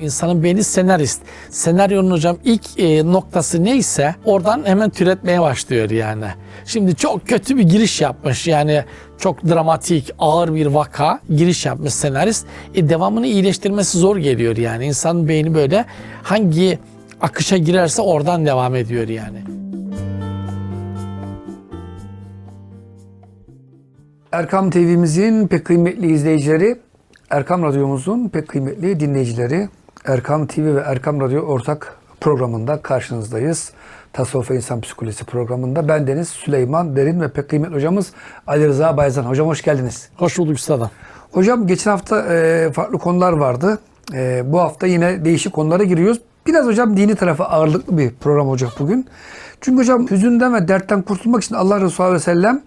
İnsanın beyni senarist. Senaryonun hocam ilk e, noktası neyse oradan hemen türetmeye başlıyor yani. Şimdi çok kötü bir giriş yapmış yani çok dramatik, ağır bir vaka giriş yapmış senarist. E, devamını iyileştirmesi zor geliyor yani. İnsanın beyni böyle hangi akışa girerse oradan devam ediyor yani. Erkam TV'mizin pek kıymetli izleyicileri, Erkam Radyomuzun pek kıymetli dinleyicileri, Erkam TV ve Erkam Radyo ortak programında karşınızdayız. Tasavvuf ve İnsan Psikolojisi programında ben Deniz Süleyman Derin ve pek kıymetli hocamız Ali Rıza Bayzan. Hocam hoş geldiniz. Hoş bulduk üstadım. Hocam geçen hafta e, farklı konular vardı. E, bu hafta yine değişik konulara giriyoruz. Biraz hocam dini tarafa ağırlıklı bir program olacak bugün. Çünkü hocam hüzünden ve dertten kurtulmak için Allah Resulü Aleyhi ve Sellem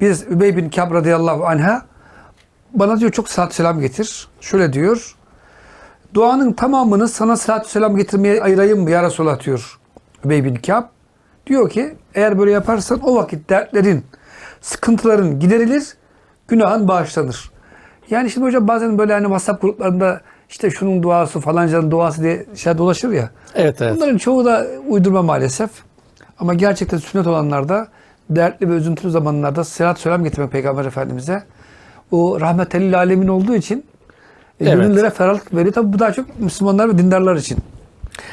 biz Übey bin Kâb radıyallahu anh'a bana diyor çok salat selam getir. Şöyle diyor. Duanın tamamını sana salatü selam getirmeye ayırayım mı ya Resulallah diyor Übey bin Kâb. Diyor ki eğer böyle yaparsan o vakit dertlerin, sıkıntıların giderilir, günahın bağışlanır. Yani şimdi hocam bazen böyle hani WhatsApp gruplarında işte şunun duası falancanın duası diye şey dolaşır ya. Evet evet. Bunların çoğu da uydurma maalesef. Ama gerçekten sünnet olanlarda dertli ve üzüntülü zamanlarda selat selam getirmek Peygamber Efendimiz'e o rahmetellil alemin olduğu için e, Evet. gönüllere ferahlık veriyor. Tabi bu daha çok Müslümanlar ve dindarlar için.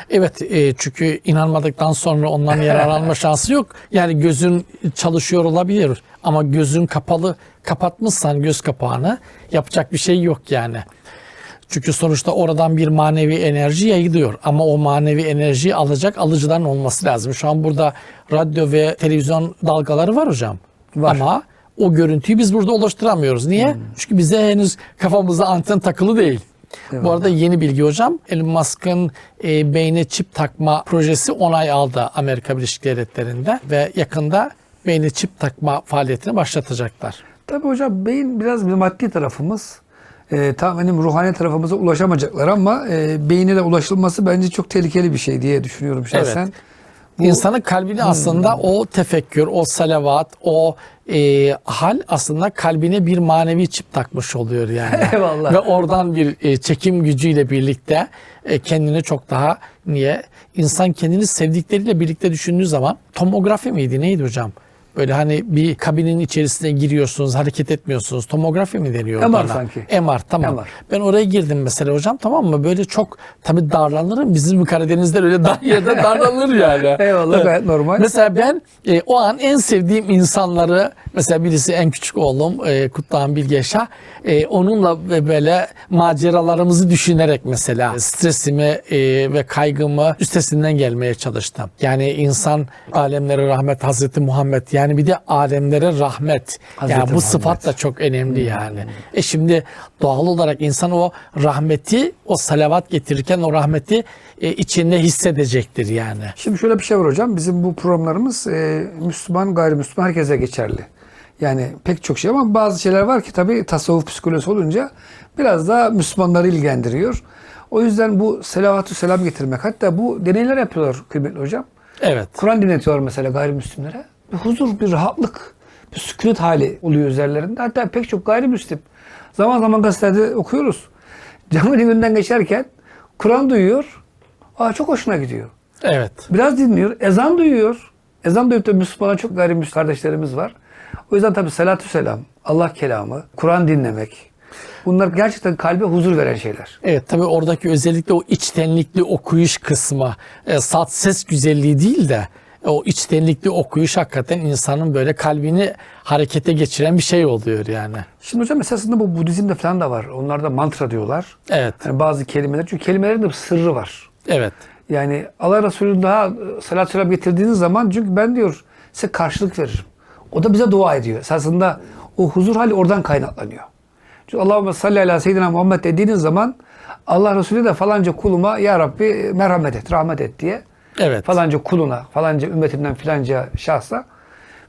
Evet e, çünkü inanmadıktan sonra ondan yararlanma şansı yok. Yani gözün çalışıyor olabilir ama gözün kapalı kapatmışsan göz kapağını yapacak bir şey yok yani. Çünkü sonuçta oradan bir manevi enerji yayılıyor ama o manevi enerjiyi alacak alıcıdan olması lazım. Şu an burada radyo ve televizyon dalgaları var hocam. Var. Ama o görüntüyü biz burada oluşturamıyoruz. Niye? Çünkü bize henüz kafamıza anten takılı değil. Bu arada yeni bilgi hocam. Elon Musk'ın e, beyne çip takma projesi onay aldı Amerika Birleşik Devletleri'nde ve yakında beyne çip takma faaliyetini başlatacaklar. Tabi hocam beyin biraz bir maddi tarafımız. E, tahminim ruhani tarafımıza ulaşamayacaklar ama e, beyine de ulaşılması bence çok tehlikeli bir şey diye düşünüyorum şahsen. Evet. Bu- İnsanın kalbini aslında o tefekkür, o salavat, o e, hal aslında kalbine bir manevi çip takmış oluyor yani. Eyvallah. Ve oradan bir e, çekim gücüyle birlikte e, kendini çok daha niye? İnsan kendini sevdikleriyle birlikte düşündüğü zaman tomografi miydi neydi hocam? Böyle hani bir kabinin içerisine giriyorsunuz, hareket etmiyorsunuz. Tomografi mi deniyor? MR bana? sanki. MR tamam. MR. Ben oraya girdim mesela hocam tamam mı? Böyle çok tabii darlanırım. Bizim Karadeniz'de öyle dar yerde darlanır yani. Eyvallah, gayet normal. Mesela ben e, o an en sevdiğim insanları mesela birisi en küçük oğlum e, Kutluhan Bilgeşah e, onunla böyle maceralarımızı düşünerek mesela stresimi e, ve kaygımı üstesinden gelmeye çalıştım. Yani insan alemlere rahmet Hazreti Muhammed yani bir de alemlere rahmet. Hazreti yani bu Muhammed. sıfat da çok önemli yani. E şimdi doğal olarak insan o rahmeti, o salavat getirirken o rahmeti e, içinde hissedecektir yani. Şimdi şöyle bir şey var hocam. Bizim bu programlarımız e, Müslüman, gayrimüslim herkese geçerli. Yani pek çok şey ama bazı şeyler var ki tabii tasavvuf psikolojisi olunca biraz daha Müslümanları ilgilendiriyor. O yüzden bu selavatü selam getirmek hatta bu deneyler yapıyorlar kıymetli hocam. Evet. Kur'an dinletiyorlar mesela gayrimüslimlere. Bir huzur, bir rahatlık, bir sükunet hali oluyor üzerlerinde. Hatta pek çok gayrimüslim zaman zaman gazetede okuyoruz. Camın önünden geçerken Kur'an duyuyor. Aa çok hoşuna gidiyor. Evet. Biraz dinliyor. Ezan duyuyor. Ezan duyup da Müslümana çok gayrimüslim kardeşlerimiz var. O yüzden tabii salatü selam, Allah kelamı, Kur'an dinlemek. Bunlar gerçekten kalbe huzur veren şeyler. Evet tabii oradaki özellikle o içtenlikli okuyuş kısmı e, sat ses güzelliği değil de o içtenlikli okuyuş hakikaten insanın böyle kalbini harekete geçiren bir şey oluyor yani. Şimdi hocam esasında bu Budizm'de falan da var. Onlarda mantra diyorlar. Evet. Yani bazı kelimeler. Çünkü kelimelerin de bir sırrı var. Evet. Yani Allah Resulü daha salatü selam getirdiğiniz zaman çünkü ben diyor size karşılık veririm. O da bize dua ediyor. Esasında o huzur hali oradan kaynaklanıyor. Çünkü Allahümme salli ala seyyidina Muhammed dediğiniz zaman Allah Resulü de falanca kuluma ya Rabbi merhamet et, rahmet et diye Evet. falanca kuluna, falanca ümmetinden filanca şahsa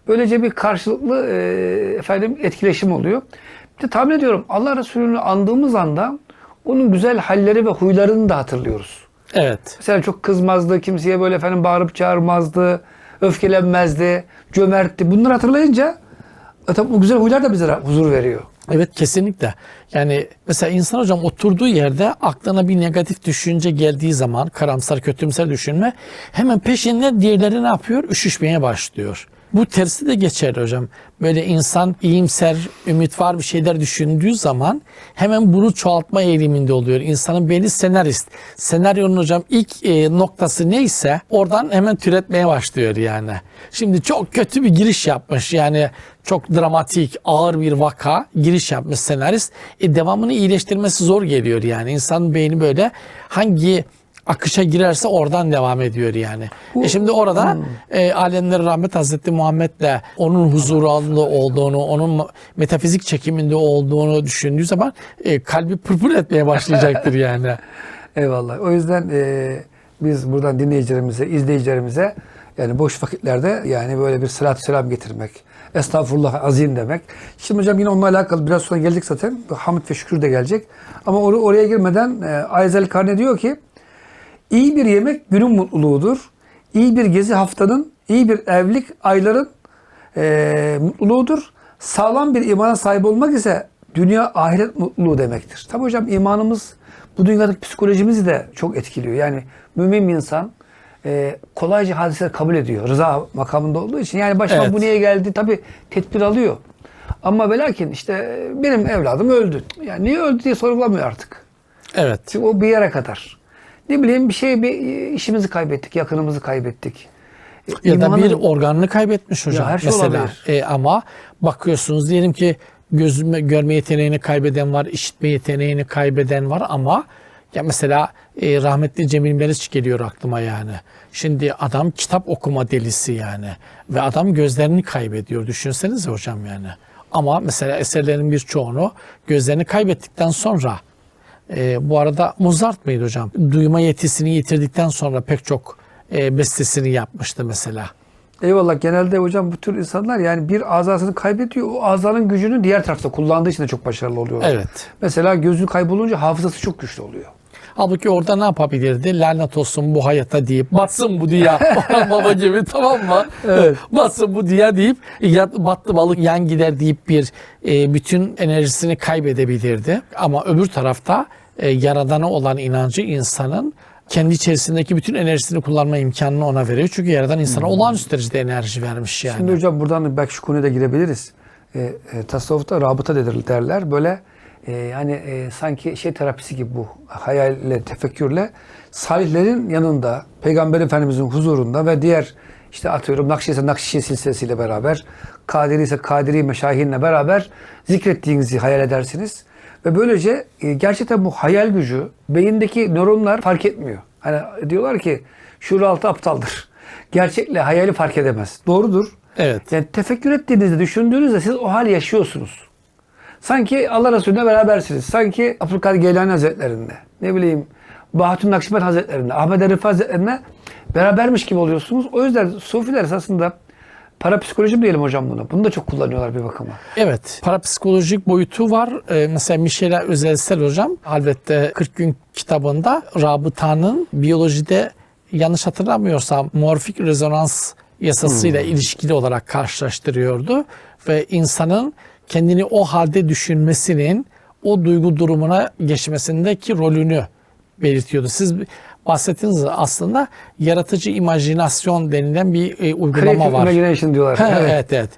böylece bir karşılıklı e, efendim etkileşim oluyor. Bir de tahmin ediyorum Allah Resulü'nü andığımız anda onun güzel halleri ve huylarını da hatırlıyoruz. Evet. Mesela çok kızmazdı, kimseye böyle efendim bağırıp çağırmazdı, öfkelenmezdi, cömertti. Bunları hatırlayınca tabii bu güzel huylar da bize huzur veriyor. Evet kesinlikle. Yani mesela insan hocam oturduğu yerde aklına bir negatif düşünce geldiği zaman karamsar kötümser düşünme hemen peşinden diğerleri ne yapıyor? Üşüşmeye başlıyor. Bu tersi de geçerli hocam. Böyle insan iyimser, ümit var bir şeyler düşündüğü zaman hemen bunu çoğaltma eğiliminde oluyor. İnsanın beyni senarist. Senaryonun hocam ilk e, noktası neyse oradan hemen türetmeye başlıyor yani. Şimdi çok kötü bir giriş yapmış yani çok dramatik, ağır bir vaka giriş yapmış senarist. E, devamını iyileştirmesi zor geliyor yani. İnsanın beyni böyle hangi akışa girerse oradan devam ediyor yani. e şimdi orada e, alemler rahmet Hazreti Muhammed'le onun huzuru altında olduğunu, onun metafizik çekiminde olduğunu düşündüğü zaman e, kalbi pırpır etmeye başlayacaktır yani. Eyvallah. O yüzden e, biz buradan dinleyicilerimize, izleyicilerimize yani boş vakitlerde yani böyle bir salatü selam getirmek. Estağfurullah azim demek. Şimdi hocam yine onunla alakalı biraz sonra gelecek zaten. Hamd ve şükür de gelecek. Ama or- oraya girmeden e, Ayzel Karne diyor ki iyi bir yemek günün mutluluğudur. İyi bir gezi haftanın, iyi bir evlilik ayların e, mutluluğudur. Sağlam bir imana sahip olmak ise dünya ahiret mutluluğu demektir. Tabi hocam imanımız bu dünyadaki psikolojimizi de çok etkiliyor. Yani mümin bir insan e, kolayca hadiseleri kabul ediyor. Rıza makamında olduğu için. Yani başıma Evet. bu niye geldi? Tabi tedbir alıyor. Ama ve lakin işte benim evladım öldü. Yani niye öldü diye sorgulamıyor artık. Evet. Çünkü o bir yere kadar. Ne bileyim bir şey bir işimizi kaybettik, yakınımızı kaybettik. E, Ya da bir organını kaybetmiş hocam her şey mesela. olabilir. E, ama bakıyorsunuz diyelim ki gözüme görme yeteneğini kaybeden var, işitme yeteneğini kaybeden var ama ya mesela e, rahmetli Cemil Meriç geliyor aklıma yani. Şimdi adam kitap okuma delisi yani ve adam gözlerini kaybediyor düşünsenize hocam yani. Ama mesela eserlerin birçoğunu gözlerini kaybettikten sonra e, bu arada Mozart mıydı hocam? Duyma yetisini yitirdikten sonra pek çok e, bestesini yapmıştı mesela. Eyvallah genelde hocam bu tür insanlar yani bir azasını kaybediyor. O azanın gücünü diğer tarafta kullandığı için de çok başarılı oluyor. Evet. Mesela gözü kaybolunca hafızası çok güçlü oluyor. Halbuki orada ne yapabilirdi? Lanet olsun bu hayata deyip batsın bu diye baba gibi tamam mı? Evet. batsın bu diye deyip battı balık yan gider deyip bir e, bütün enerjisini kaybedebilirdi. Ama öbür tarafta e, yaradana olan inancı insanın kendi içerisindeki bütün enerjisini kullanma imkanını ona veriyor. Çünkü yaradan insana olağanüstü derecede enerji vermiş yani. Şimdi hocam buradan belki şu konuya da girebiliriz. E, e, tasavvufta rabıta dedir, derler. Böyle e, hani e, sanki şey terapisi gibi bu. Hayalle, tefekkürle salihlerin yanında, Peygamber Efendimizin huzurunda ve diğer işte atıyorum Nakşi ise Nakşi silsilesiyle beraber, Kadiri ise Kadiri meşayihinle beraber zikrettiğinizi hayal edersiniz. Ve böylece e, gerçekten bu hayal gücü beyindeki nöronlar fark etmiyor. Hani diyorlar ki şuur altı aptaldır. Gerçekle hayali fark edemez. Doğrudur. Evet. Yani tefekkür ettiğinizde, düşündüğünüzde siz o hali yaşıyorsunuz. Sanki Allah Resulü'ne berabersiniz. Sanki Abdülkadir Geylani Hazretlerinde, ne bileyim Bahattin Nakşibend Hazretlerinde, Ahmet Arif Hazretlerinde berabermiş gibi oluyorsunuz. O yüzden Sufiler esasında parapsikoloji mi diyelim hocam buna? Bunu da çok kullanıyorlar bir bakıma. Evet. Parapsikolojik boyutu var. Ee, mesela Michel Özelsel hocam Halvet'te 40 gün kitabında rabıtanın biyolojide yanlış hatırlamıyorsam morfik rezonans yasasıyla ilişkili olarak karşılaştırıyordu ve insanın kendini o halde düşünmesinin o duygu durumuna geçmesindeki rolünü belirtiyordu. Siz bahsettiğiniz aslında yaratıcı imajinasyon denilen bir e, uygulama Creative var. imagination diyorlar. Ha, Evet. evet evet.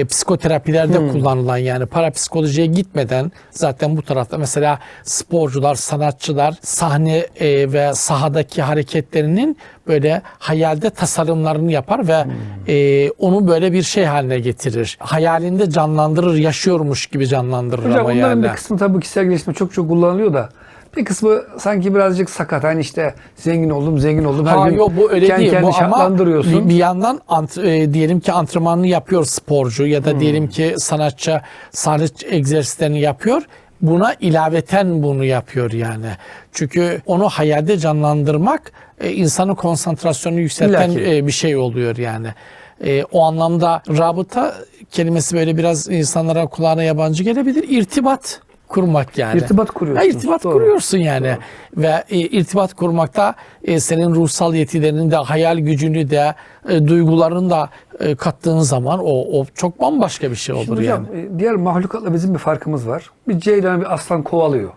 E, psikoterapilerde kullanılan yani parapsikolojiye gitmeden zaten bu tarafta mesela sporcular, sanatçılar sahne e, ve sahadaki hareketlerinin böyle hayalde tasarımlarını yapar ve e, onu böyle bir şey haline getirir. Hayalinde canlandırır, yaşıyormuş gibi canlandırır Hocam ama onların yani. bir kısmı tabii kişisel gelişme çok çok kullanılıyor da bir kısmı sanki birazcık sakat. Hani işte zengin oldum, zengin oldum. Her Ha gün yok bu öyle kendi değil. Bu ama şartlandırıyorsun. bir, bir yandan e, diyelim ki antrenmanını yapıyor sporcu ya da Hmm. diyelim ki sanatçı sahne egzersizlerini yapıyor. Buna ilaveten bunu yapıyor yani. Çünkü onu hayalde canlandırmak e, insanın konsantrasyonunu yükselten e, bir şey oluyor yani. E, o anlamda rabıta kelimesi böyle biraz insanlara kulağına yabancı gelebilir. İrtibat kurmak yani. İrtibat Ha, kuruyorsunuz. irtibat Doğru. kuruyorsun yani. Ve e, irtibat kurmakta e, senin ruhsal yetilerini de, hayal gücünü de, e, duygularını da e, kattığın zaman o, o çok bambaşka bir şey olur Şimdi hocam yani. e, diğer mahlukatla bizim bir farkımız var. Bir ceylan bir aslan kovalıyor.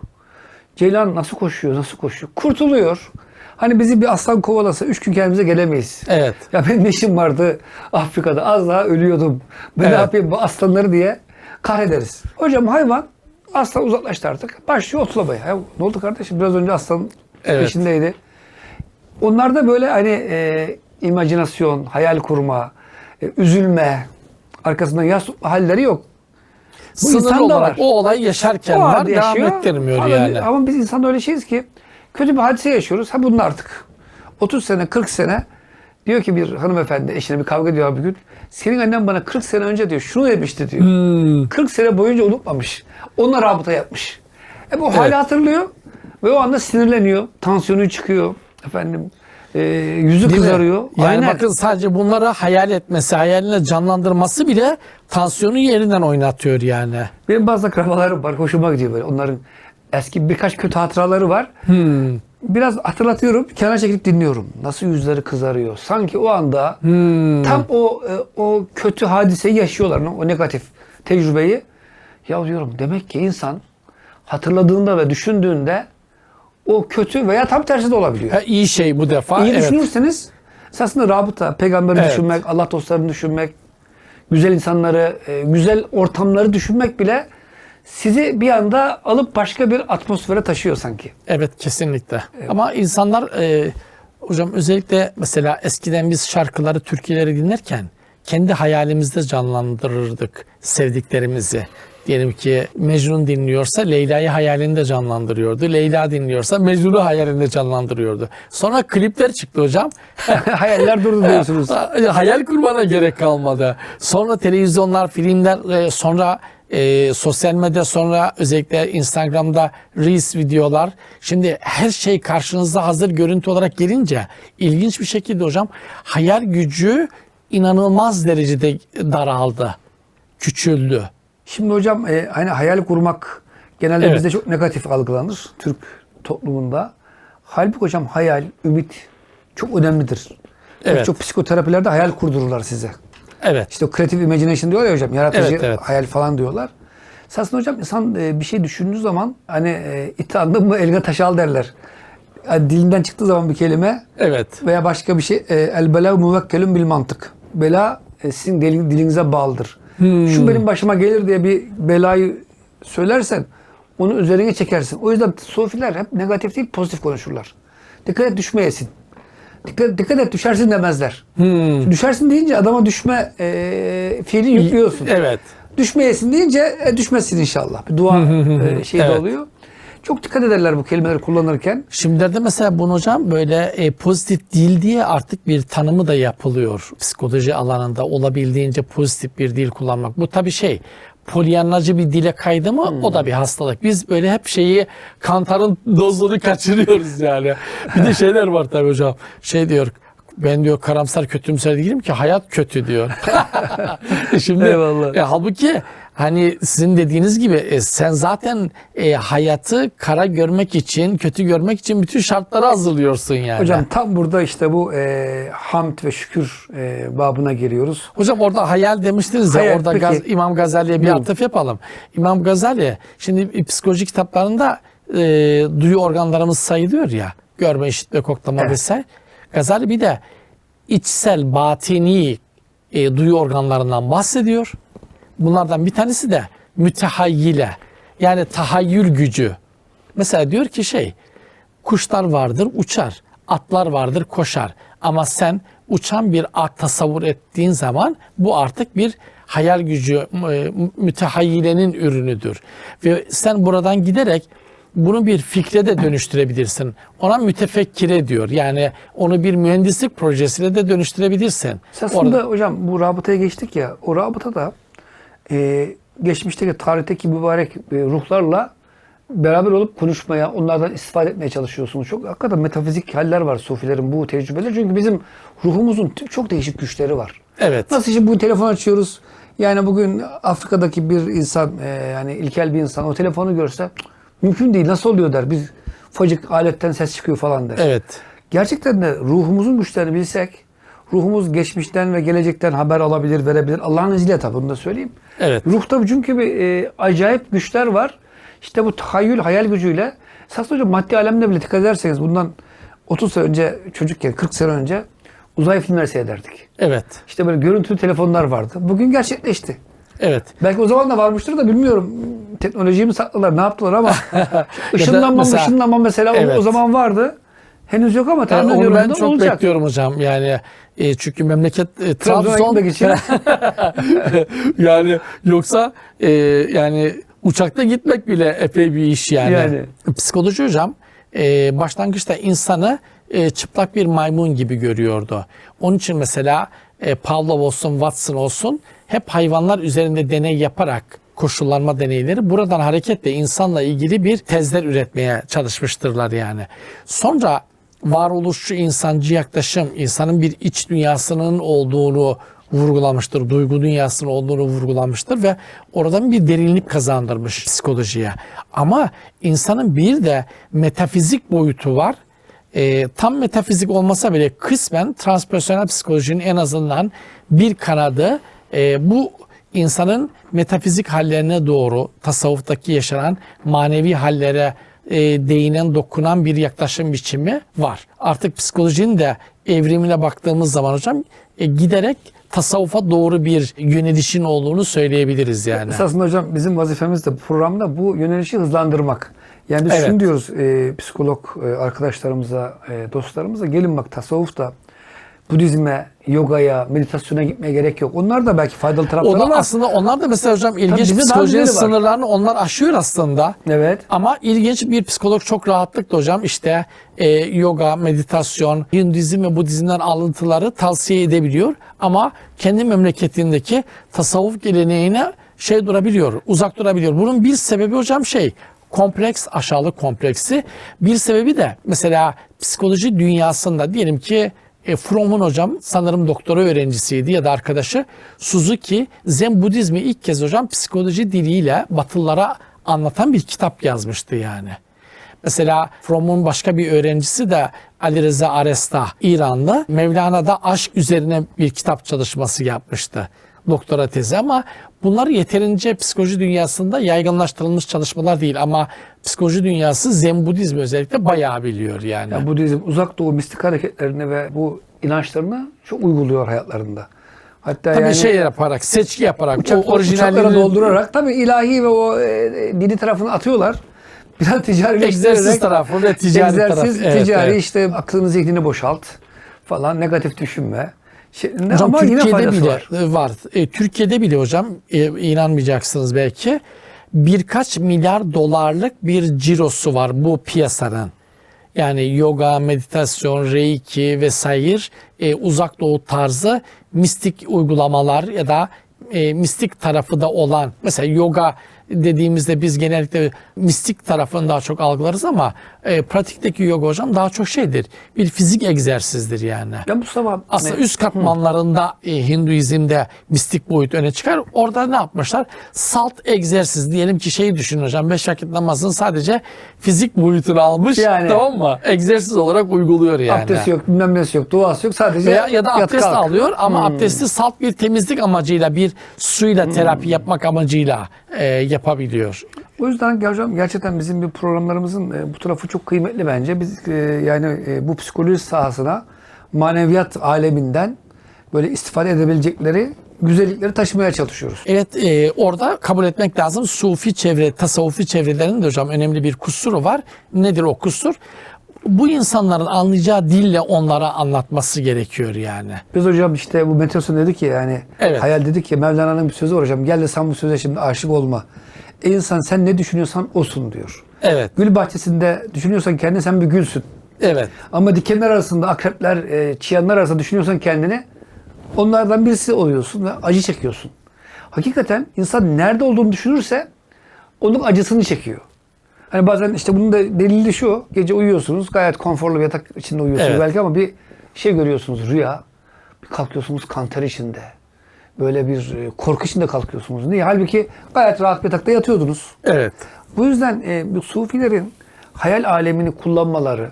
Ceylan nasıl koşuyor, nasıl koşuyor? Kurtuluyor. Hani bizi bir aslan kovalasa üç gün kendimize gelemeyiz. Evet. Ya benim işim vardı Afrika'da az daha ölüyordum. Ben Evet. ne yapayım bu aslanları diye kahrederiz. Hocam hayvan aslan uzaklaştı artık. Başlıyor otlamaya. Ya, ne oldu kardeşim? Biraz önce aslan Evet. peşindeydi. Onlarda böyle hani e, imajinasyon, hayal kurma, e, üzülme, arkasından yas tutma halleri yok. Bu Sınırlı insanda olarak var. o olay yaşarken O var, devam yaşıyor. ettirmiyor ama, yani. Ama biz insan öyle şeyiz ki kötü bir hadise yaşıyoruz. Ha bunun artık 30 sene 40 sene diyor ki bir hanımefendi eşine bir kavga ediyor bir gün. Senin annen bana 40 sene önce diyor şunu demişti diyor. Hmm. 40 sene boyunca unutmamış. Onunla rabıta yapmış. E bu hali Evet. hatırlıyor ve o anda sinirleniyor. Tansiyonu çıkıyor. Efendim e, yüzü Değil mi? kızarıyor. Yani Aynen. bakın sadece bunları hayal etmesi, hayaline canlandırması bile tansiyonu yerinden oynatıyor yani. Benim bazı akrabalarım var. Hoşuma gidiyor böyle. Onların eski birkaç kötü hatıraları var. Hmm. Biraz hatırlatıyorum. Kenara çekilip dinliyorum. Nasıl yüzleri kızarıyor. Sanki o anda Hmm. tam o e, o kötü hadiseyi yaşıyorlar. O negatif tecrübeyi. Ya diyorum demek ki insan hatırladığında ve düşündüğünde o kötü veya tam tersi de olabiliyor. Ha, iyi şey bu defa. İyi evet. düşünürseniz esasında rabıta, peygamberi Evet. düşünmek, Allah dostlarını düşünmek, güzel insanları, e, güzel ortamları düşünmek bile sizi bir anda alıp başka bir atmosfere taşıyor sanki. Evet kesinlikle. Ama insanlar e, hocam özellikle mesela eskiden biz şarkıları, türküleri dinlerken kendi hayalimizde canlandırırdık sevdiklerimizi. Diyelim ki Mecnun dinliyorsa Leyla'yı hayalinde canlandırıyordu. Leyla dinliyorsa Mecnun'u hayalinde canlandırıyordu. Sonra klipler çıktı hocam. Hayaller durdu diyorsunuz. Hayal kurmana gerek kalmadı. Sonra televizyonlar, filmler, e, sonra e, sosyal medya, sonra özellikle Instagram'da Reels videolar. Şimdi her şey karşınızda hazır görüntü olarak gelince ilginç bir şekilde hocam hayal gücü inanılmaz derecede daraldı, küçüldü. Şimdi hocam e, hani hayal kurmak genelde Evet. bizde çok negatif algılanır Türk toplumunda. Halbuki hocam hayal, ümit çok önemlidir. Evet. çok psikoterapilerde hayal kurdururlar size. Evet. İşte o creative imagination diyorlar ya hocam. Yaratıcı Evet, evet. hayal falan diyorlar. Esasında hocam insan e, bir şey düşündüğü zaman hani e, iti aldın mı eline taş al derler. Yani dilinden çıktığı zaman bir kelime Evet. veya başka bir şey e, el bela muvekkelun bil mantık. Bela sizin dilin- dilinize bağlıdır. Hmm. Şu benim başıma gelir diye bir belayı söylersen onu üzerine çekersin. O yüzden sofiler hep negatif değil pozitif konuşurlar. Dikkat et düşmeyesin. Dikkat, dikkat et düşersin demezler. Hmm. Düşersin deyince adama düşme e, fiili yüklüyorsun. Evet. Düşmeyesin deyince e, düşmezsin inşallah. Bir dua e, şeyi de Evet. oluyor. Çok dikkat ederler bu kelimeleri kullanırken. Şimdilerde mesela bunu hocam böyle e, pozitif dil diye artık bir tanımı da yapılıyor. Psikoloji alanında olabildiğince pozitif bir dil kullanmak. Bu tabii şey polyanlacı bir dile kaydı mı o da bir hastalık. Biz böyle hep şeyi kantarın dozunu kaçırıyoruz yani. Bir de şeyler var tabii hocam. Şey diyor ben diyor karamsar kötümser değilim ki hayat kötü diyor. Şimdi Eyvallah. e, halbuki hani sizin dediğiniz gibi e, sen zaten e, hayatı kara görmek için, kötü görmek için bütün şartları hazırlıyorsun yani. Hocam tam burada işte bu e, hamd ve şükür e, babına giriyoruz. Hocam orada hayal demiştiniz ya Hayal, orada peki. Gaz- İmam Gazali'ye bir atıf yapalım. İmam Gazali şimdi psikoloji kitaplarında e, duyu organlarımız sayılıyor ya. Görme, işitme, koklama Evet. vesaire. Gazali bir de içsel, batini e, duyu organlarından bahsediyor. Bunlardan bir tanesi de mütehayyile. Yani tahayyül gücü. Mesela diyor ki şey kuşlar vardır uçar, atlar vardır koşar. Ama sen uçan bir at tasavvur ettiğin zaman bu artık bir hayal gücü mütehayyilenin ürünüdür. Ve sen buradan giderek bunu bir fikre de dönüştürebilirsin. Ona mütefekkire diyor. Yani onu bir mühendislik projesine de dönüştürebilirsin. Aslında Orada- hocam bu rabıtaya geçtik ya. O rabıta da e, geçmişteki tarihteki mübarek e, ruhlarla beraber olup konuşmaya, onlardan istifade etmeye çalışıyorsunuz. Çok hakikaten metafizik haller var sufilerin bu tecrübeler. Çünkü bizim ruhumuzun çok değişik güçleri var. Evet. Nasıl şimdi bu telefon açıyoruz, Yani bugün Afrika'daki bir insan e, yani ilkel bir insan o telefonu görse "Cık, mümkün değil nasıl oluyor der. Bir ufacık aletten ses çıkıyor falan der. Evet. Gerçekten de ruhumuzun güçlerini bilsek ruhumuz geçmişten ve gelecekten haber alabilir, verebilir. Allah'ın izniyle tabii bunu da söyleyeyim. Evet. Ruhta çünkü bir e, acayip güçler var. İşte bu tahayyül, hayal gücüyle esas hocam maddi alemde bile dikkat ederseniz bundan 30 sene önce çocukken 40 sene önce uzay filmleri seyrederdik. Evet. İşte böyle görüntülü telefonlar vardı. Bugün gerçekleşti. Evet. Belki o zaman da varmıştır da bilmiyorum. Teknolojiyi mi sakladılar, ne yaptılar ama ışınlanma mesela- ışınlanma mesela o- Evet. o, zaman vardı. Henüz yok ama tahmin Yani ediyorum ben çok olacak. bekliyorum hocam. Yani e, çünkü memleket e, Trabzon için. yani yoksa e, yani uçakta gitmek bile epey bir iş yani. Yani. Psikoloji hocam e, başlangıçta insanı e, çıplak bir maymun gibi görüyordu. Onun için mesela e, Pavlov olsun, Watson olsun hep hayvanlar üzerinde deney yaparak koşullanma deneyleri buradan hareketle insanla ilgili bir tezler üretmeye çalışmıştırlar yani. Sonra varoluşçu insancı yaklaşım insanın bir iç dünyasının olduğunu vurgulamıştır. Duygu dünyasının olduğunu vurgulamıştır ve oradan bir derinlik kazandırmış psikolojiye. Ama insanın bir de metafizik boyutu var. Ee, tam metafizik olmasa bile kısmen transpersonel psikolojinin en azından bir kanadı e, bu insanın metafizik hallerine doğru tasavvuftaki yaşanan manevi hallere e, değinen, dokunan bir yaklaşım biçimi var. Artık psikolojinin de evrimine baktığımız zaman hocam e, giderek tasavvufa doğru bir yönelişin olduğunu söyleyebiliriz yani. Esasında hocam bizim vazifemiz de programda bu yönelişi hızlandırmak. Yani biz Evet. şunu diyoruz e, psikolog e, arkadaşlarımıza, e, dostlarımıza gelin bak tasavvufta Budizme, yogaya, meditasyona gitmeye gerek yok. Onlar da belki faydalı tarafları Onlar var. aslında onlar da mesela hocam ilginç daha psikolojinin sınırlarını onlar aşıyor aslında. Evet. Ama ilginç bir psikolog çok rahatlıkla hocam işte e, yoga, meditasyon, Hinduizm ve Budizm'den alıntıları tavsiye edebiliyor. Ama kendi memleketindeki tasavvuf geleneğine şey durabiliyor, uzak durabiliyor. Bunun bir sebebi hocam şey kompleks aşağılık kompleksi. Bir sebebi de mesela psikoloji dünyasında diyelim ki e, Fromm'un hocam sanırım doktora öğrencisiydi ya da arkadaşı Suzuki Zen Budizmi ilk kez hocam psikoloji diliyle Batılılara anlatan bir kitap yazmıştı yani. Mesela Fromm'un başka bir öğrencisi de Ali Reza Aresta İranlı Mevlana'da aşk üzerine bir kitap çalışması yapmıştı. Doktora tezi ama bunlar yeterince psikoloji dünyasında yaygınlaştırılmış çalışmalar değil ama psikoloji dünyası Zen Budizmi özellikle bayağı biliyor yani. Yani Budizm uzak doğu mistik hareketlerini ve bu inançlarını çok uyguluyor hayatlarında. Hatta Tabii yani şey yaparak, seçki yaparak, uçak, o uçaklara doldurarak tabii ilahi ve o e, dini tarafını atıyorlar. Biraz ticarileştirerek. egzersiz tarafı ve ticari egzersiz, taraf. Evet, ticari evet. işte aklını zihnini boşalt falan negatif düşünme. Şeklinde. Hocam Ama yine Türkiye'de faydası bile var. var. var. E, Türkiye'de bile hocam e, inanmayacaksınız belki birkaç milyar dolarlık bir cirosu var bu piyasanın. Yani yoga, meditasyon, reiki vesaire e, uzak doğu tarzı mistik uygulamalar ya da e, mistik tarafı da olan mesela yoga dediğimizde biz genellikle mistik tarafını daha çok algılarız ama e, pratikteki yoga hocam daha çok şeydir. Bir fizik egzersizdir yani. Ya Mustafa Aslında e, üst katmanlarında e, Hinduizm'de mistik boyut öne çıkar. Orada ne yapmışlar? Salt egzersiz diyelim ki şeyi düşünün hocam. Beş vakit namazın sadece fizik boyutunu almış. Yani. Tamam mı? Egzersiz olarak uyguluyor yani. abdest yok, bilmem nesi yok, duası yok. Sadece Veya, ya da yat abdest kalk. alıyor ama Hmm. abdesti salt bir temizlik amacıyla bir suyla terapi yapmak amacıyla e, yapabiliyor. O yüzden hocam gerçekten bizim bir programlarımızın e, bu tarafı çok kıymetli bence. Biz e, yani e, bu psikoloji sahasına maneviyat aleminden böyle istifade edebilecekleri güzellikleri taşımaya çalışıyoruz. Evet e, orada kabul etmek lazım. Sufi çevre, tasavvufi çevrelerinin de hocam önemli bir kusuru var. Nedir o kusur? Bu insanların anlayacağı dille onlara anlatması gerekiyor yani. Biz hocam işte bu meditasyon dedik ya yani Evet. hayal dedik ya Mevlana'nın bir sözü var hocam. Gel de sen bu söze şimdi aşık olma. Ey insan sen ne düşünüyorsan osun diyor. Evet, Gül bahçesinde düşünüyorsan kendini sen bir gülsün. evet. Ama dikenler arasında akrepler, e, çıyanlar arasında düşünüyorsan kendini onlardan birisi oluyorsun ve acı çekiyorsun. Hakikaten insan nerede olduğunu düşünürse onun acısını çekiyor. Hani bazen işte bunun da delili şu. Gece uyuyorsunuz. Gayet konforlu bir yatak içinde uyuyorsunuz Evet. belki ama bir şey görüyorsunuz rüya. Bir kalkıyorsunuz kanter içinde. böyle bir e, korku içinde kalkıyorsunuz. Niye? Halbuki gayet rahat bir yatakta yatıyordunuz. Evet. Bu yüzden e, bu sufilerin hayal alemini kullanmaları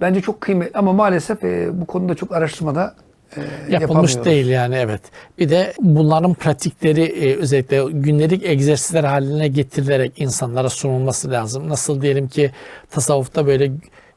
bence çok kıymetli ama maalesef e, bu konuda çok araştırmada e, Yapılmış değil yani evet. Bir de bunların pratikleri e, özellikle günlük egzersizler haline getirilerek insanlara sunulması lazım. Nasıl diyelim ki tasavvufta böyle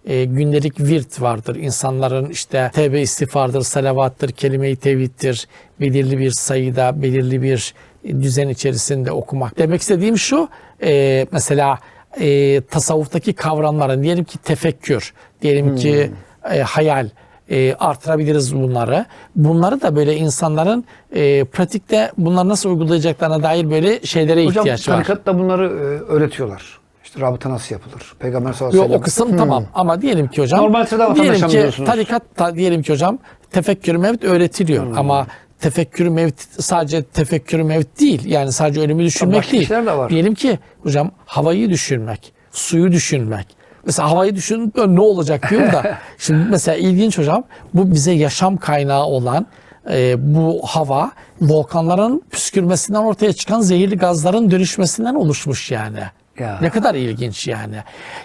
e, gündelik virt vardır. İnsanların işte tevbe istiğfardır, salavattır, kelime-i tevhiddir. Belirli bir sayıda, belirli bir düzen içerisinde okumak. Demek istediğim şu, e, mesela e, tasavvuftaki kavramların diyelim ki tefekkür, diyelim ki e, hayal, e, artırabiliriz bunları. Bunları da böyle insanların e, pratikte bunları nasıl uygulayacaklarına dair böyle şeylere Hocam ihtiyaç var. tarikatta bunları e, öğretiyorlar. İşte rabıta nasıl yapılır? Peygamber sallallahu aleyhi ve o sellem. kısım tamam ama diyelim ki hocam Normal sıradan diyelim ki tarikat ta- diyelim ki hocam tefekkür mevt öğretiliyor ama tefekkür mevt sadece tefekkür mevt değil. Yani sadece ölümü düşünmek başka değil. de var. Diyelim ki hocam havayı düşünmek, suyu düşünmek. Mesela havayı düşün ne olacak diyor da. Şimdi mesela ilginç hocam bu bize yaşam kaynağı olan e, bu hava volkanların püskürmesinden ortaya çıkan zehirli gazların dönüşmesinden oluşmuş yani. Ya. Ne kadar ilginç yani.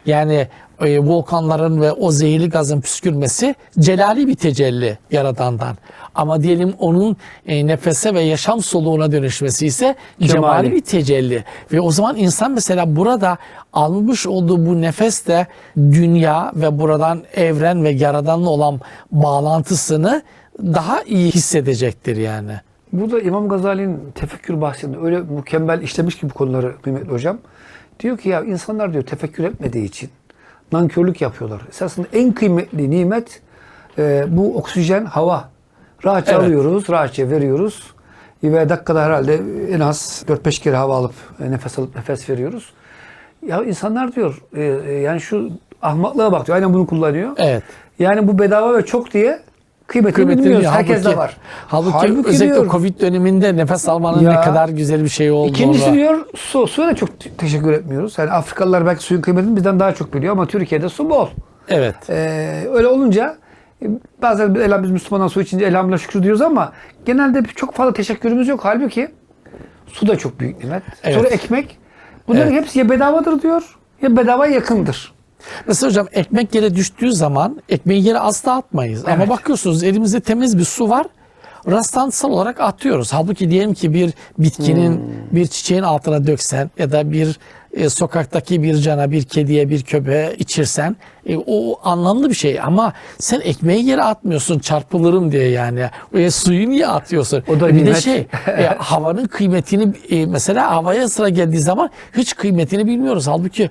Yani e, volkanların ve o zehirli gazın püskürmesi celali bir tecelli yaradandan. Ama diyelim onun e, nefese ve yaşam soluğuna dönüşmesi ise cemali. Cemali. bir tecelli. Ve o zaman insan mesela burada almış olduğu bu nefes de dünya ve buradan evren ve yaradanla olan bağlantısını daha iyi hissedecektir yani. Burada İmam Gazali'nin tefekkür bahsinde öyle mükemmel işlemiş ki bu konuları kıymetli hocam. Diyor ki ya insanlar diyor tefekkür etmediği için nankörlük yapıyorlar. Esasında en kıymetli nimet e, bu oksijen, hava. Rahatça Evet. alıyoruz, rahatça veriyoruz. Ve dakikada herhalde en az 4-5 kere hava alıp e, nefes alıp nefes veriyoruz. Ya insanlar diyor e, e, yani şu ahmaklığa bak diyor. Aynen bunu kullanıyor. Evet. Yani bu bedava ve çok diye kıymetini, Kıymetini bilmiyoruz. biliyor. Herkes de Halbuki- var. Halbuki, özellikle diyor, Covid döneminde nefes almanın Ya. ne kadar güzel bir şey olduğunu. İkincisi diyor su. Suya da çok teşekkür etmiyoruz. Yani Afrikalılar belki suyun kıymetini bizden daha çok biliyor ama Türkiye'de su bol. Evet. Ee, öyle olunca e, bazen elham biz Müslümanlar su içince elhamdülillah şükür diyoruz ama genelde çok fazla teşekkürümüz yok. Halbuki su da çok büyük nimet. Evet. Sonra ekmek. Bunların Evet. hepsi ya bedavadır diyor ya bedava yakındır. Mesela hocam ekmek yere düştüğü zaman ekmeği yere asla atmayız. Ama Evet. bakıyorsunuz elimizde temiz bir su var. Rastlantısal olarak atıyoruz. Halbuki diyelim ki bir bitkinin, Hmm. bir çiçeğin altına döksen ya da bir e, sokaktaki bir cana, bir kediye, bir köpeğe içirsen e, o anlamlı bir şey. Ama sen ekmeği yere atmıyorsun çarpılırım diye yani. E, suyu niye atıyorsun? O da bir de şey e, havanın kıymetini e, mesela havaya sıra geldiği zaman hiç kıymetini bilmiyoruz. Halbuki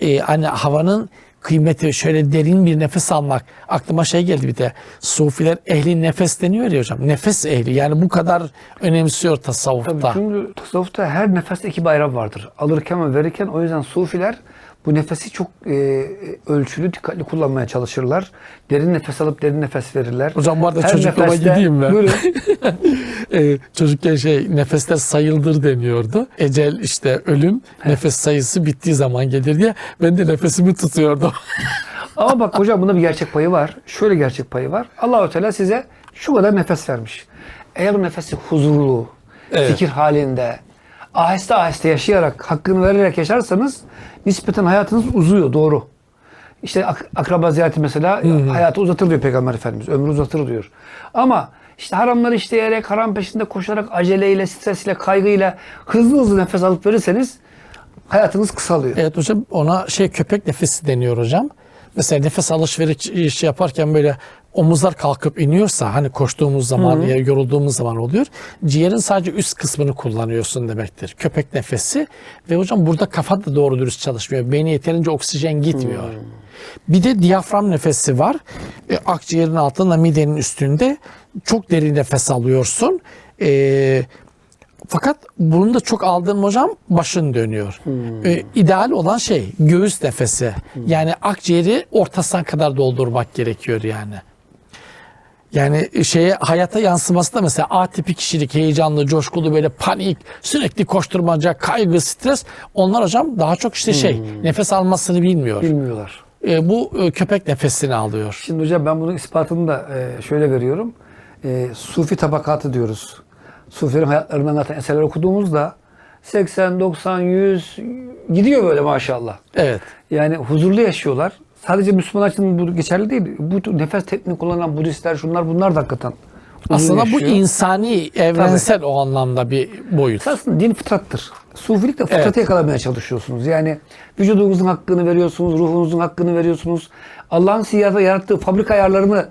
e, hani havanın kıymeti şöyle derin bir nefes almak aklıma şey geldi bir de sufiler ehli nefes deniyor ya hocam nefes ehli yani bu kadar önemsiyor tasavvufta. Tabii çünkü tasavvufta her nefeste iki bayram vardır. Alırken ve verirken o yüzden sufiler bu nefesi çok e, ölçülü, dikkatli kullanmaya çalışırlar. Derin nefes alıp derin nefes verirler. Hocam bu arada Her çocukluğuma nefeste- gideyim ben. Buyurun. e, çocukken şey nefesler sayıldır deniyordu. Ecel işte ölüm nefes sayısı bittiği zaman gelir diye ben de nefesimi tutuyordum. Ama bak hocam bunda bir gerçek payı var. Şöyle gerçek payı var. Allahu Teala size şu kadar nefes vermiş. Eğer o nefesi huzurlu, Evet. fikir halinde, aheste aheste yaşayarak, hakkını vererek yaşarsanız nispeten hayatınız uzuyor, doğru. İşte ak- akraba ziyareti mesela hayatı uzatır diyor Peygamber Efendimiz. Ömrü uzatır diyor. Ama işte haramları işleyerek, haram peşinde koşarak, aceleyle, stresle, kaygıyla hızlı hızlı nefes alıp verirseniz hayatınız kısalıyor. Evet hocam ona şey köpek nefesi deniyor hocam. Mesela nefes alışveriş yaparken böyle omuzlar kalkıp iniyorsa hani koştuğumuz zaman ya yorulduğumuz zaman oluyor. Ciğerin sadece üst kısmını kullanıyorsun demektir. Köpek nefesi ve hocam burada kafa da doğru dürüst çalışmıyor. Beyne yeterince oksijen gitmiyor. Bir de diyafram nefesi var. E, akciğerin altında midenin üstünde çok derin nefes alıyorsun. E, fakat bunu da çok aldığın hocam başın dönüyor. Ee, ideal olan şey göğüs nefesi. Yani akciğeri ortasına kadar doldurmak gerekiyor yani. Yani şeye hayata yansıması da mesela A tipi kişilik, heyecanlı, coşkulu böyle panik, sürekli koşturmaca, kaygı, stres. Onlar hocam daha çok işte şey nefes almasını bilmiyor. Bilmiyorlar. Ee, bu e, köpek nefesini alıyor. Şimdi hocam ben bunun ispatını da e, şöyle veriyorum. E, sufi tabakatı diyoruz. Sufilerin hayatlarından zaten eserler okuduğumuzda 80, 90, 100 gidiyor böyle maşallah. Evet. Yani huzurlu yaşıyorlar. Sadece Müslüman için bu geçerli değil. Bu nefes tekniği kullanan Budistler şunlar bunlar da hakikaten Aslında bu yaşıyor. insani, evrensel o anlamda bir boyut. Esasında din fıtrattır. Sufilik de fıtratı Evet. yakalamaya çalışıyorsunuz. Yani vücudunuzun hakkını veriyorsunuz, ruhunuzun hakkını veriyorsunuz. Allah'ın siyahda yarattığı fabrika ayarlarını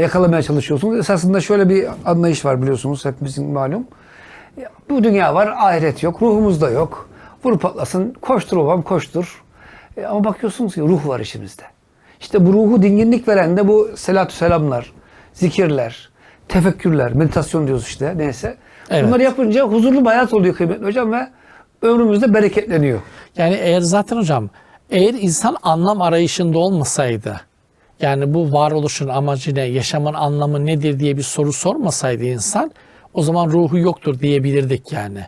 yakalamaya çalışıyorsunuz. Esasında şöyle bir anlayış var biliyorsunuz hepimizin malum. Bu dünya var, ahiret yok, ruhumuz da yok. Vur patlasın, koştur babam koştur. E, ama bakıyorsunuz ki ruh var içimizde. İşte bu ruhu dinginlik veren de bu selatü selamlar, zikirler, tefekkürler, meditasyon diyoruz işte neyse. Evet. Bunları yapınca huzurlu bir hayat oluyor kıymetli hocam ve ömrümüzde bereketleniyor. Yani eğer zaten hocam eğer insan anlam arayışında olmasaydı yani bu varoluşun amacı ne, yaşamın anlamı nedir diye bir soru sormasaydı insan o zaman ruhu yoktur diyebilirdik yani.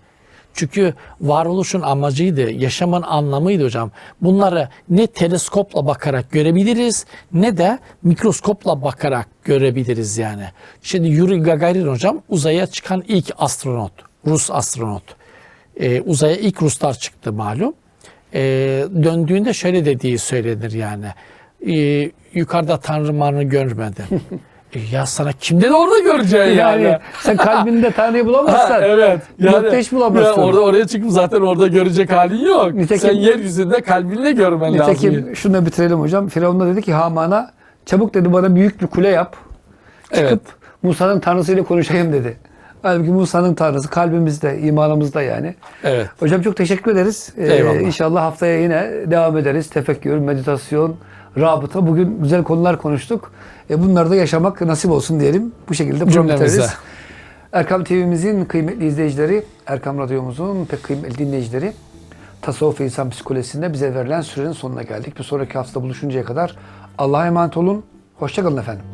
Çünkü varoluşun amacıydı, yaşamın anlamıydı hocam. Bunları ne teleskopla bakarak görebiliriz ne de mikroskopla bakarak görebiliriz yani. Şimdi Yuri Gagarin hocam uzaya çıkan ilk astronot, Rus astronot. Ee, uzaya ilk Ruslar çıktı malum. Ee, döndüğünde şöyle dediği söylenir yani. Ee, yukarıda Tanrı manı görmedim. E, ya sana kim dedi orada göreceksin yani. Yani sen kalbinde Tanrı'yı bulamazsan Ha, evet. gökte hiç bulamazsın. Ya orada oraya çıkıp zaten orada görecek halin yok. Nitekim- Sen yeryüzünde kalbinle görmen lazım. Nitekim şunu da bitirelim hocam. Firavun da dedi ki Haman'a çabuk dedi bana büyük bir kule yap. Çıkıp Evet. Musa'nın tanrısıyla konuşayım dedi. Halbuki Musa'nın tanrısı kalbimizde, imanımızda yani. Evet. Hocam çok teşekkür ederiz. Ee, Eyvallah. inşallah haftaya yine devam ederiz. Tefekkür, meditasyon, rabıta. Bugün güzel konular konuştuk. E, bunları da yaşamak nasip olsun diyelim. Bu şekilde bitiririz. Erkam TV'mizin kıymetli izleyicileri, Erkam Radyomuzun pek kıymetli dinleyicileri, Tasavvuf ve İnsan Psikolojisi'nde bize verilen sürenin sonuna geldik. Bir sonraki hafta buluşuncaya kadar Allah'a emanet olun. Hoşçakalın efendim.